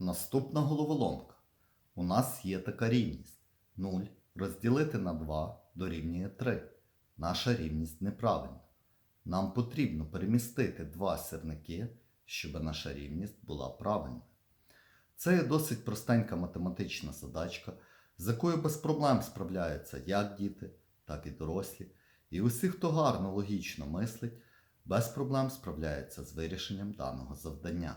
Наступна головоломка. У нас є така рівність. 0 розділити на 2 дорівнює 3. Наша рівність неправильна. Нам потрібно перемістити два сірники, щоб наша рівність була правильною. Це є досить простенька математична задачка, з якою без проблем справляються як діти, так і дорослі. І усі, хто гарно логічно мислить, без проблем справляється з вирішенням даного завдання.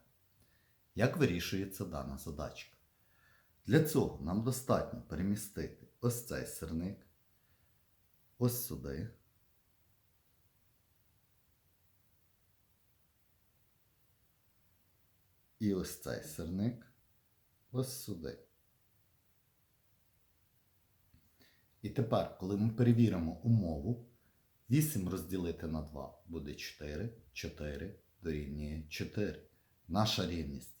Як вирішується дана задачка? Для цього нам достатньо перемістити ось цей сирник, ось сюди. І ось цей сирник ось сюди. І тепер, коли ми перевіримо умову, 8 розділити на 2 буде 4, 4 дорівнює 4. Наша рівність